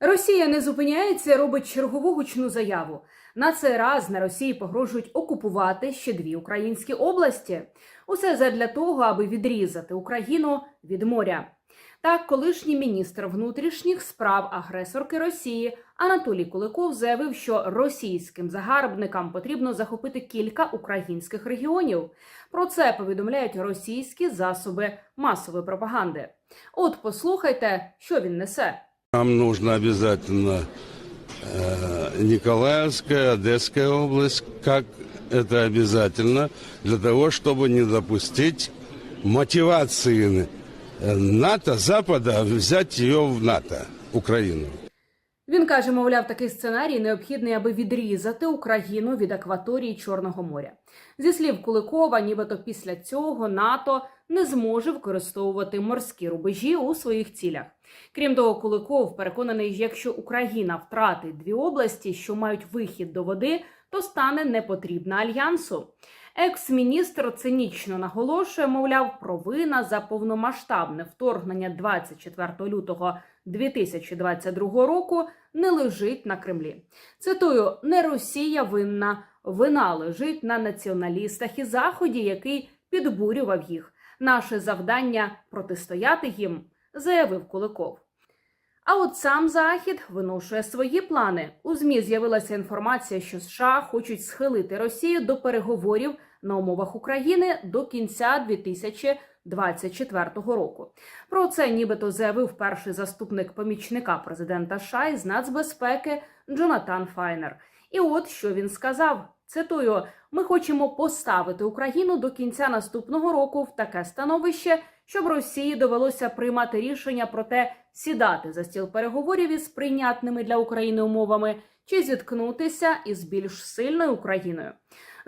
Росія не зупиняється, робить чергову гучну заяву. На цей раз на Росії погрожують окупувати ще дві українські області. Усе задля того, аби відрізати Україну від моря. Так, колишній міністр внутрішніх справ агресорки Росії Анатолій Куликов заявив, що російським загарбникам потрібно захопити кілька українських регіонів. Про це повідомляють російські засоби масової пропаганди. От послухайте, що він несе. Нам нужно обязательно э, Николаевская, Одесская область, как это обязательно, для того, чтобы не допустить мотивации э, НАТО, Запада взять ее в НАТО, Украину. Він каже, мовляв, такий сценарій необхідний, аби відрізати Україну від акваторії Чорного моря. Зі слів Куликова, нібито після цього НАТО не зможе використовувати морські рубежі у своїх цілях. Крім того, Куликов переконаний, якщо Україна втратить дві області, що мають вихід до води, то стане непотрібна альянсу. Екс-міністр цинічно наголошує, мовляв, провина за повномасштабне вторгнення 24 лютого 2022 року не лежить на Кремлі. Цитую: не Росія винна, вина лежить на націоналістах і заході, який підбурював їх. Наше завдання протистояти їм, заявив Куликов. А от сам захід виношує свої плани. У змі з'явилася інформація, що США хочуть схилити Росію до переговорів на умовах України до кінця 2024 року. Про це нібито заявив перший заступник помічника президента США із нацбезпеки Джонатан Файнер. І от що він сказав: цитую: ми хочемо поставити Україну до кінця наступного року в таке становище, щоб Росії довелося приймати рішення про те, сідати за стіл переговорів із прийнятними для України умовами чи зіткнутися із більш сильною Україною.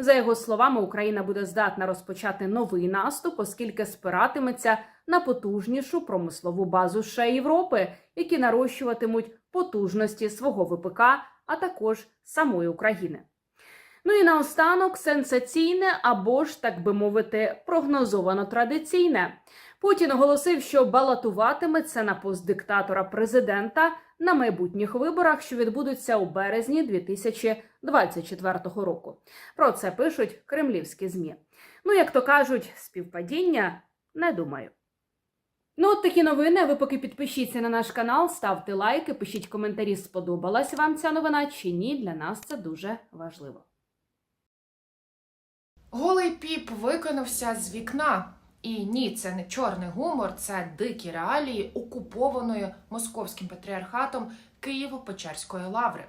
За його словами, Україна буде здатна розпочати новий наступ, оскільки спиратиметься на потужнішу промислову базу США Європи, які нарощуватимуть потужності свого ВПК, а також самої України. Ну і наостанок сенсаційне або ж, так би мовити, прогнозовано традиційне. Путін оголосив, що балотуватиметься на пост диктатора президента на майбутніх виборах, що відбудуться у березні 2024 року. Про це пишуть кремлівські змі. Ну, як то кажуть, співпадіння не думаю. Ну, от такі новини. Ви поки підпишіться на наш канал, ставте лайки, пишіть коментарі, сподобалась вам ця новина чи ні. Для нас це дуже важливо. Голий піп виконався з вікна. І ні, це не чорний гумор, це дикі реалії окупованої московським патріархатом Києво-Печерської лаври.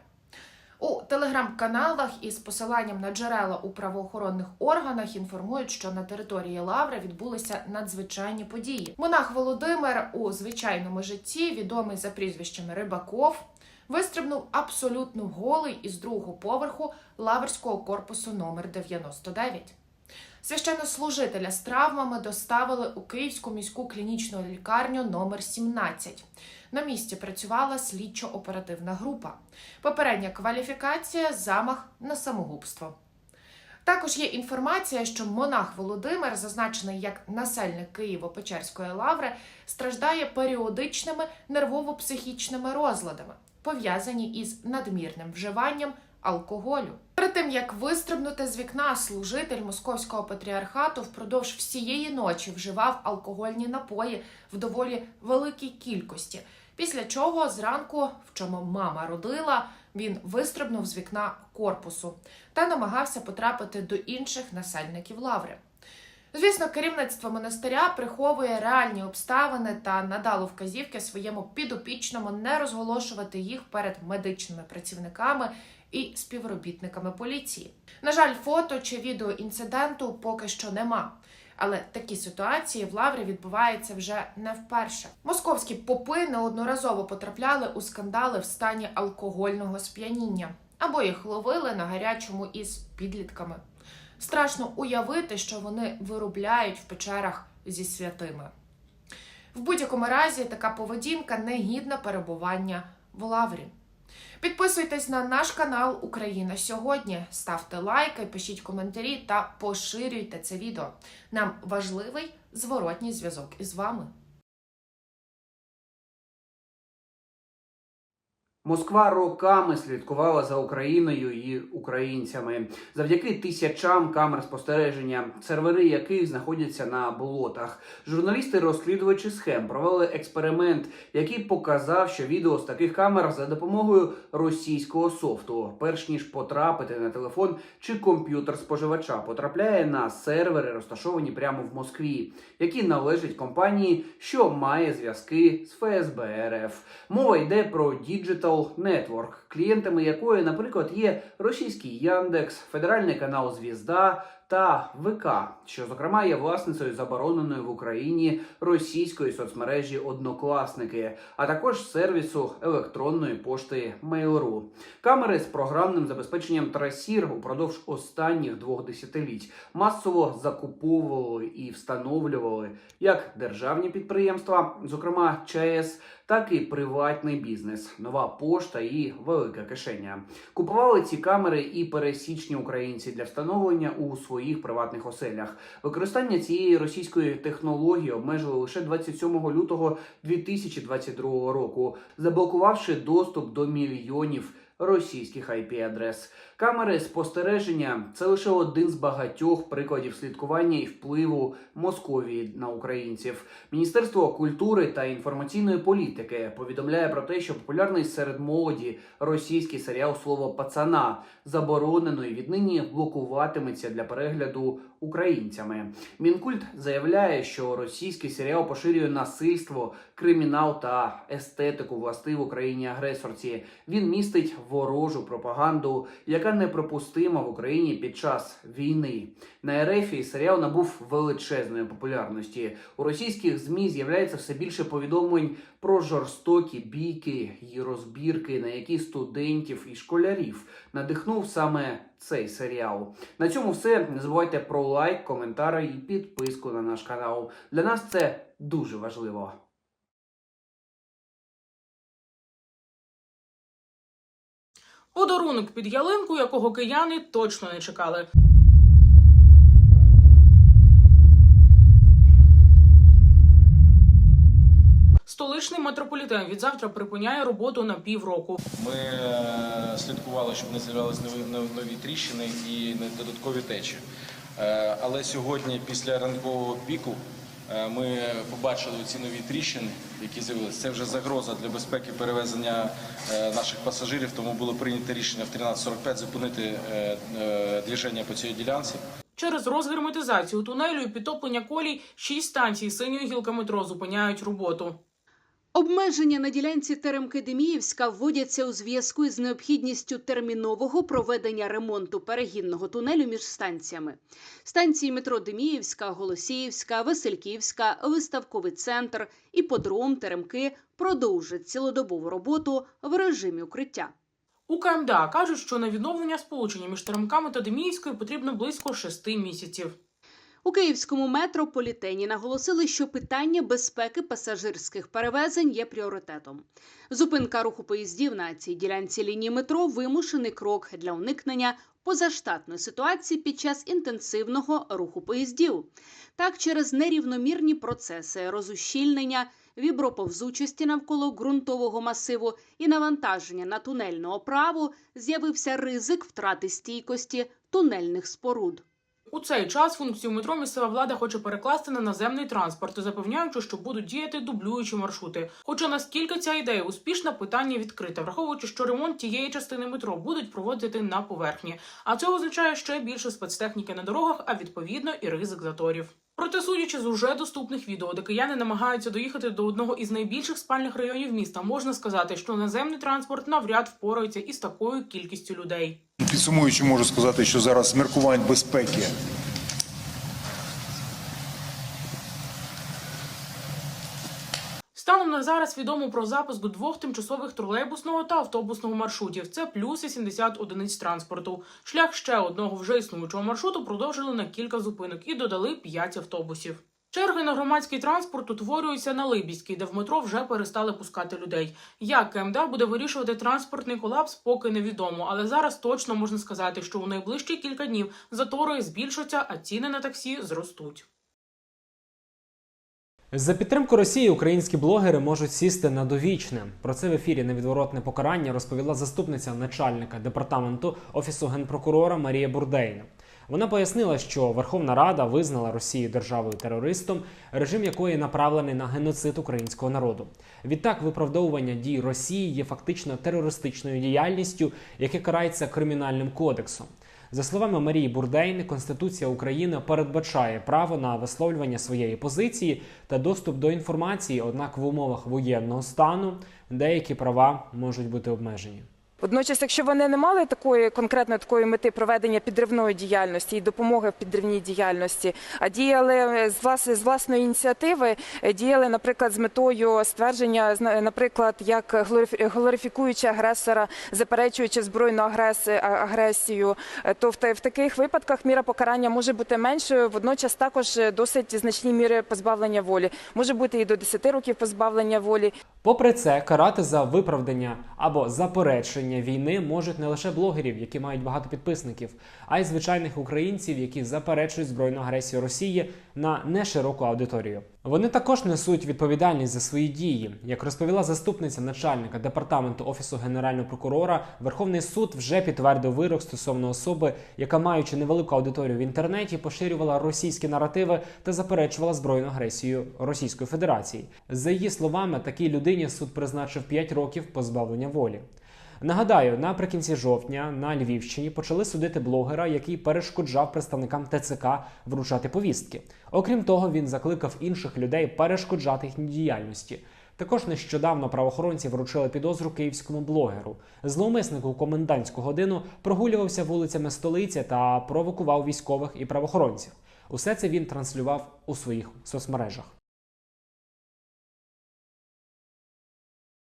У телеграм-каналах із посиланням на джерела у правоохоронних органах інформують, що на території Лаври відбулися надзвичайні події. Монах Володимир у звичайному житті, відомий за прізвищем Рибаков, вистрибнув абсолютно голий із другого поверху лаврського корпусу номер 99. Священнослужителя з травмами доставили у Київську міську клінічну лікарню номер 17. На місці працювала слідчо-оперативна група. Попередня кваліфікація замах на самогубство. Також є інформація, що монах Володимир, зазначений як насельник Києво-Печерської лаври, страждає періодичними нервово-психічними розладами, пов'язані із надмірним вживанням алкоголю. Перед тим як вистрибнути з вікна, служитель московського патріархату впродовж всієї ночі вживав алкогольні напої в доволі великій кількості. Після чого зранку, в чому мама родила, він вистрибнув з вікна корпусу та намагався потрапити до інших насельників лаври. Звісно, керівництво монастиря приховує реальні обставини та надало вказівки своєму підопічному не розголошувати їх перед медичними працівниками і співробітниками поліції. На жаль, фото чи відео інциденту поки що нема. Але такі ситуації в лаврі відбуваються вже не вперше. Московські попи неодноразово потрапляли у скандали в стані алкогольного сп'яніння або їх ловили на гарячому із підлітками. Страшно уявити, що вони виробляють в печерах зі святими. В будь-якому разі така поведінка не гідна перебування в лаврі. Підписуйтесь на наш канал Україна сьогодні, ставте лайки, пишіть коментарі та поширюйте це відео. Нам важливий зворотній зв'язок із вами. Москва роками слідкувала за Україною і українцями завдяки тисячам камер спостереження, сервери яких знаходяться на болотах. Журналісти-розслідувачі схем провели експеримент, який показав, що відео з таких камер за допомогою російського софту, перш ніж потрапити на телефон чи комп'ютер споживача, потрапляє на сервери, розташовані прямо в Москві, які належать компанії, що має зв'язки з ФСБ РФ. Мова йде про Digital Network, клієнтами якої, наприклад, є російський Яндекс, федеральний канал Звізда та ВК, що зокрема є власницею забороненої в Україні російської соцмережі Однокласники, а також сервісу електронної пошти Mail.ru. Камери з програмним забезпеченням Трасір упродовж останніх двох десятиліть масово закуповували і встановлювали як державні підприємства, зокрема ЧАЕС, так і приватний бізнес, нова пошта і велика кишеня. Купували ці камери і пересічні українці для встановлення у своїх приватних оселях. Використання цієї російської технології обмежили лише 27 лютого 2022 року, заблокувавши доступ до мільйонів російських IP-адрес. Камери спостереження це лише один з багатьох прикладів слідкування і впливу Московії на українців. Міністерство культури та інформаційної політики повідомляє про те, що популярний серед молоді російський серіал Слово пацана заборонено і віднині блокуватиметься для перегляду українцями. Мінкульт заявляє, що російський серіал поширює насильство, кримінал та естетику властиву країні агресорці. Він містить ворожу пропаганду, яка неприпустима в Україні під час війни. На РФі серіал набув величезної популярності. У російських змі з'являється все більше повідомлень про жорстокі бійки і розбірки, на які студентів і школярів надихнув саме цей серіал. На цьому все. Не забувайте про лайк, коментар і підписку на наш канал. Для нас це дуже важливо. Подарунок під ялинку, якого кияни точно не чекали. Столичний метрополітен від завтра припиняє роботу на півроку. Ми е, слідкували, щоб не з'являлися нові, тріщини і не додаткові течі. Е, Але сьогодні, після ранкового піку, ми побачили ці нові тріщини, які з'явилися. Це вже загроза для безпеки перевезення е, наших пасажирів, тому було прийнято рішення в 13.45 зупинити е, е, движення по цій ділянці. Через розгерметизацію тунелю і підтоплення колій шість станцій синьої гілки метро зупиняють роботу. Обмеження на ділянці Теремки Деміївська вводяться у зв'язку із необхідністю термінового проведення ремонту перегінного тунелю між станціями. Станції метро Деміївська, Голосіївська, Васильківська, Виставковий центр, Іподром, Теремки продовжать цілодобову роботу в режимі укриття. У КМДА кажуть, що на відновлення сполучення між Теремками та Деміївською потрібно близько шести місяців. У київському метрополітені наголосили, що питання безпеки пасажирських перевезень є пріоритетом. Зупинка руху поїздів на цій ділянці лінії метро вимушений крок для уникнення позаштатної ситуації під час інтенсивного руху поїздів. Так, через нерівномірні процеси розущільнення, віброповзучості навколо ґрунтового масиву і навантаження на тунельну оправу з'явився ризик втрати стійкості тунельних споруд. У цей час функцію метро місцева влада хоче перекласти на наземний транспорт, запевняючи, що будуть діяти дублюючі маршрути. Хоча наскільки ця ідея успішна, питання відкрите, враховуючи, що ремонт тієї частини метро будуть проводити на поверхні. А це означає ще більше спецтехніки на дорогах, а відповідно і ризик заторів. Проте, судячи з уже доступних відео, де кияни намагаються доїхати до одного із найбільших спальних районів міста, можна сказати, що наземний транспорт навряд впорається із такою кількістю людей. Підсумуючи, можу сказати, що зараз міркувань безпеки Станом на зараз відомо про запуск двох тимчасових тролейбусного та автобусного маршрутів. Це плюс 80 одиниць транспорту. Шлях ще одного вже існуючого маршруту продовжили на кілька зупинок і додали 5 автобусів. Черги на громадський транспорт утворюються на Либіській, де в метро вже перестали пускати людей. Як КМДА буде вирішувати транспортний колапс, поки невідомо. Але зараз точно можна сказати, що у найближчі кілька днів затори збільшаться, а ціни на таксі зростуть. За підтримку Росії українські блогери можуть сісти на довічне. Про це в ефірі невідворотне покарання розповіла заступниця начальника департаменту офісу генпрокурора Марія Бурдейна. Вона пояснила, що Верховна Рада визнала Росію державою терористом, режим якої направлений на геноцид українського народу. Відтак, виправдовування дій Росії є фактично терористичною діяльністю, яке карається кримінальним кодексом. За словами Марії Бурдейни, Конституція України передбачає право на висловлювання своєї позиції та доступ до інформації, однак в умовах воєнного стану деякі права можуть бути обмежені. Водночас, якщо вони не мали такої конкретної такої мети проведення підривної діяльності і допомоги в підривній діяльності, а діяли з влас- з власної ініціативи, е, діяли, наприклад, з метою ствердження, наприклад, як глорифі- глорифікуючи агресора, заперечуючи збройну агресію, е, то в таких випадках міра покарання може бути меншою. Водночас також е, досить значні міри позбавлення волі. Може бути і до 10 років позбавлення волі. Попри це, карати за виправдання або заперечення війни можуть не лише блогерів, які мають багато підписників, а й звичайних українців, які заперечують збройну агресію Росії на нешироку аудиторію. Вони також несуть відповідальність за свої дії. Як розповіла заступниця начальника департаменту офісу генерального прокурора, Верховний суд вже підтвердив вирок стосовно особи, яка, маючи невелику аудиторію в інтернеті, поширювала російські наративи та заперечувала збройну агресію Російської Федерації. За її словами, такій людині суд призначив 5 років позбавлення волі. Нагадаю, наприкінці жовтня на Львівщині почали судити блогера, який перешкоджав представникам ТЦК вручати повістки. Окрім того, він закликав інших людей перешкоджати їхній діяльності. Також нещодавно правоохоронці вручили підозру київському блогеру. Зловмисник у комендантську годину прогулювався вулицями столиці та провокував військових і правоохоронців. Усе це він транслював у своїх соцмережах.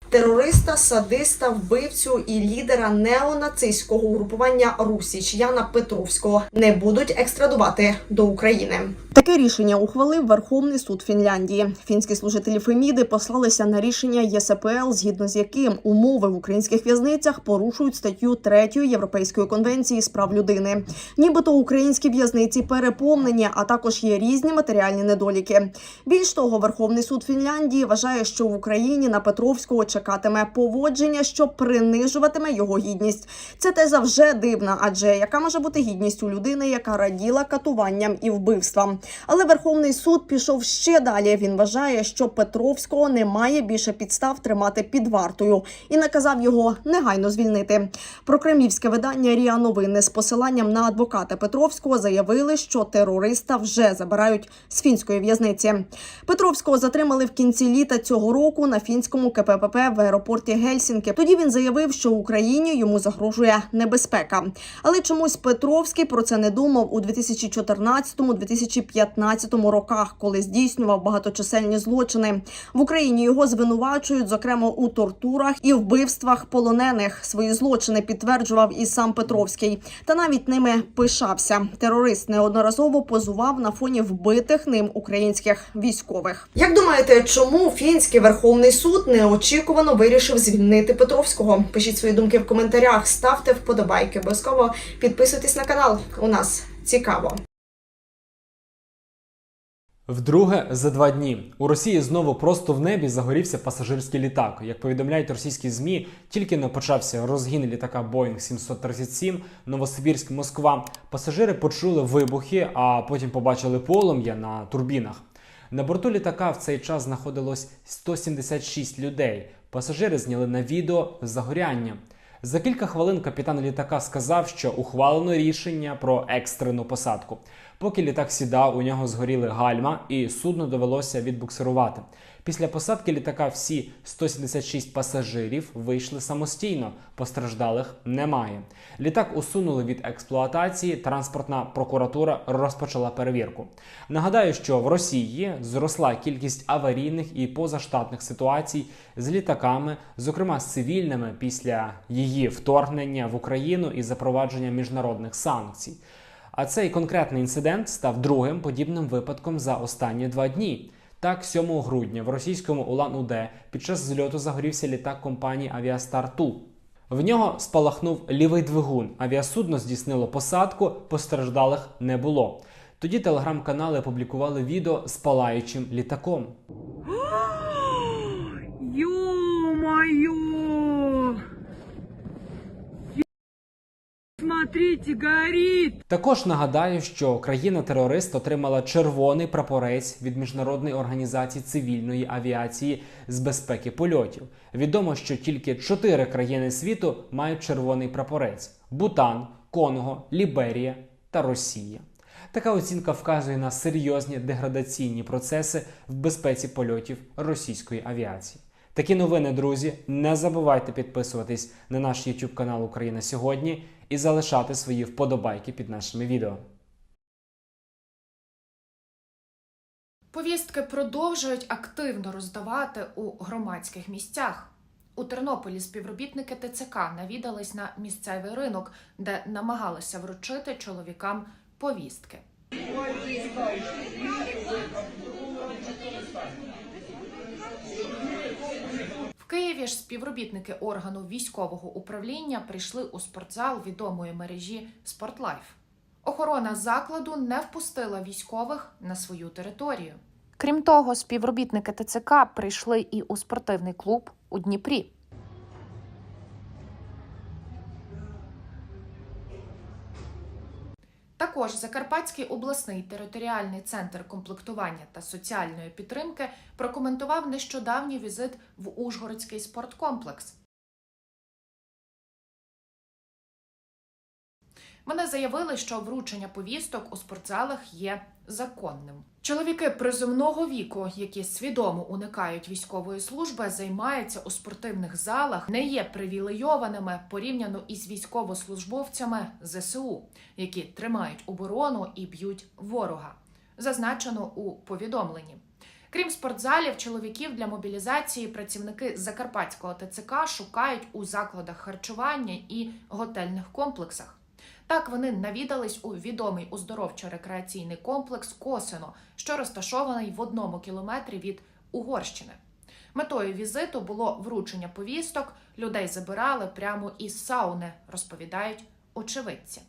Терориста, садиста, вбивцю і лідера неонацистського угрупування Русіч Яна Петровського не будуть екстрадувати до України. Таке рішення ухвалив Верховний суд Фінляндії. Фінські служителі Феміди послалися на рішення ЄСПЛ, згідно з яким умови в українських в'язницях порушують статтю 3 Європейської конвенції з прав людини. Нібито українські в'язниці переповнені, а також є різні матеріальні недоліки. Більш того, Верховний суд Фінляндії вважає, що в Україні на Петровського чекатиме поводження, що принижуватиме його гідність. Це теза вже дивна, адже яка може бути гідність у людини, яка раділа катуванням і вбивствам. Але Верховний суд пішов ще далі. Він вважає, що Петровського немає більше підстав тримати під вартою і наказав його негайно звільнити. Про кремлівське видання Ріа Новини з посиланням на адвоката Петровського заявили, що терориста вже забирають з фінської в'язниці. Петровського затримали в кінці літа цього року на фінському КПП в аеропорті Гельсінки. Тоді він заявив, що Україні йому загрожує небезпека. Але чомусь Петровський про це не думав у 2014-2015 роках, коли здійснював багаточисельні злочини. В Україні його звинувачують, зокрема у тортурах і вбивствах полонених. Свої злочини підтверджував і сам Петровський, та навіть ними пишався. Терорист неодноразово позував на фоні вбитих ним українських військових. Як думаєте, чому фінський верховний суд неочікувано вирішив звільнити Петровського? Пишіть свої думки в коментарях, ставте вподобайки, обов'язково підписуйтесь на канал. У нас цікаво. Вдруге за два дні у Росії знову просто в небі загорівся пасажирський літак. Як повідомляють російські змі, тільки не почався розгін літака Boeing 737 Новосибірськ Москва. Пасажири почули вибухи, а потім побачили полум'я на турбінах. На борту літака в цей час знаходилось 176 людей. Пасажири зняли на відео загоряння. За кілька хвилин капітан літака сказав, що ухвалено рішення про екстрену посадку. Поки літак сідав, у нього згоріли гальма, і судно довелося відбуксирувати. Після посадки літака всі 176 пасажирів вийшли самостійно, постраждалих немає. Літак усунули від експлуатації. Транспортна прокуратура розпочала перевірку. Нагадаю, що в Росії зросла кількість аварійних і позаштатних ситуацій з літаками, зокрема з цивільними, після її вторгнення в Україну і запровадження міжнародних санкцій. А цей конкретний інцидент став другим подібним випадком за останні два дні. Так, 7 грудня в російському Улан-Удэ під час зльоту загорівся літак компанії Авіастар Ту. В нього спалахнув лівий двигун. Авіасудно здійснило посадку, постраждалих не було. Тоді телеграм-канали опублікували відео з палаючим літаком. Ё-моё! Смотрите, горит! Також нагадаю, що країна-терорист отримала червоний прапорець від міжнародної організації цивільної авіації з безпеки польотів. Відомо, що тільки чотири країни світу мають червоний прапорець: Бутан, Конго, Ліберія та Росія. Така оцінка вказує на серйозні деградаційні процеси в безпеці польотів російської авіації. Такі новини, друзі. Не забувайте підписуватись на наш YouTube канал Україна сьогодні і залишати свої вподобайки під нашими відео. Повістки продовжують активно роздавати у громадських місцях. У Тернополі співробітники ТЦК навідались на місцевий ринок, де намагалися вручити чоловікам повістки. Києві ж співробітники органу військового управління прийшли у спортзал відомої мережі Спортлайф. Охорона закладу не впустила військових на свою територію. Крім того, співробітники ТЦК прийшли і у спортивний клуб у Дніпрі. Також Закарпатський обласний територіальний центр комплектування та соціальної підтримки прокоментував нещодавній візит в Ужгородський спорткомплекс. Вони заявили, що вручення повісток у спортзалах є законним. Чоловіки приземного віку, які свідомо уникають військової служби, займаються у спортивних залах, не є привілейованими порівняно із військовослужбовцями ЗСУ, які тримають оборону і б'ють ворога. Зазначено у повідомленні. Крім спортзалів, чоловіків для мобілізації працівники Закарпатського ТЦК шукають у закладах харчування і готельних комплексах. Так вони навідались у відомий оздоровчо-рекреаційний комплекс Косино, що розташований в одному кілометрі від Угорщини. Метою візиту було вручення повісток. Людей забирали прямо із сауни, розповідають очевидці.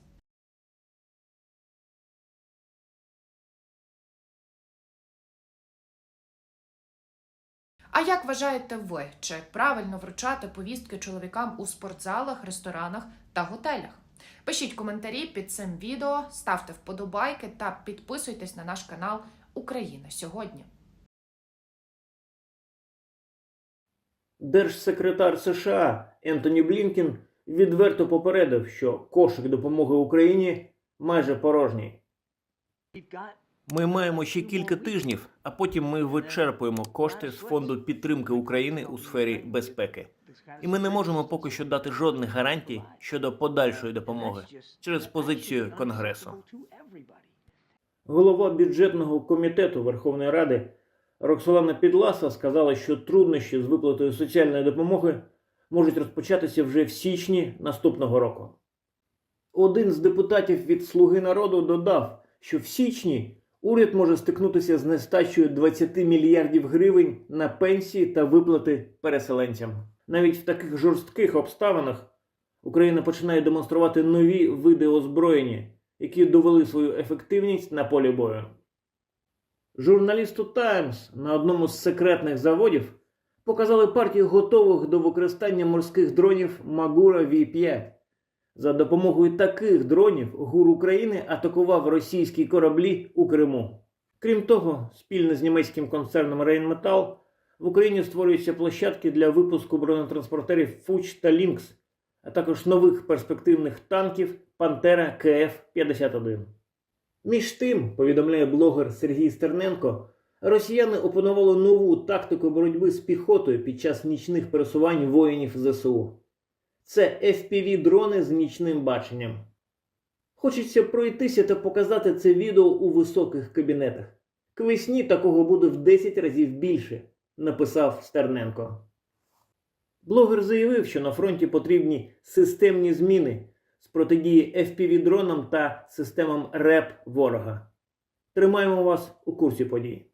А як вважаєте ви, чи правильно вручати повістки чоловікам у спортзалах, ресторанах та готелях? Пишіть коментарі під цим відео, ставте вподобайки та підписуйтесь на наш канал Україна сьогодні. Держсекретар США Ентоні Блінкен відверто попередив, що кошик допомоги Україні майже порожній. Ми маємо ще кілька тижнів, а потім ми вичерпуємо кошти з фонду підтримки України у сфері безпеки. І ми не можемо поки що дати жодних гарантій щодо подальшої допомоги через позицію Конгресу. Голова бюджетного комітету Верховної Ради Роксолана Підласа сказала, що труднощі з виплатою соціальної допомоги можуть розпочатися вже в січні наступного року. Один з депутатів від Слуги народу додав, що в січні уряд може стикнутися з нестачею 20 мільярдів гривень на пенсії та виплати переселенцям. Навіть в таких жорстких обставинах Україна починає демонструвати нові види озброєння, які довели свою ефективність на полі бою. Журналісту Таймс на одному з секретних заводів показали партію готових до використання морських дронів Магура V5. За допомогою таких дронів ГУР України атакував російські кораблі у Криму. Крім того, спільно з німецьким концерном Rheinmetall в Україні створюються площадки для випуску бронетранспортерів Фуч та Лінкс, а також нових перспективних танків Пантера КФ-51. Між тим, повідомляє блогер Сергій Стерненко, росіяни опанували нову тактику боротьби з піхотою під час нічних пересувань воїнів ЗСУ. Це FPV-дрони з нічним баченням. Хочеться пройтися та показати це відео у високих кабінетах. К весні такого буде в 10 разів більше, написав Стерненко. Блогер заявив, що на фронті потрібні системні зміни з протидії FPV-дронам та системам РЕП ворога. Тримаємо вас у курсі подій.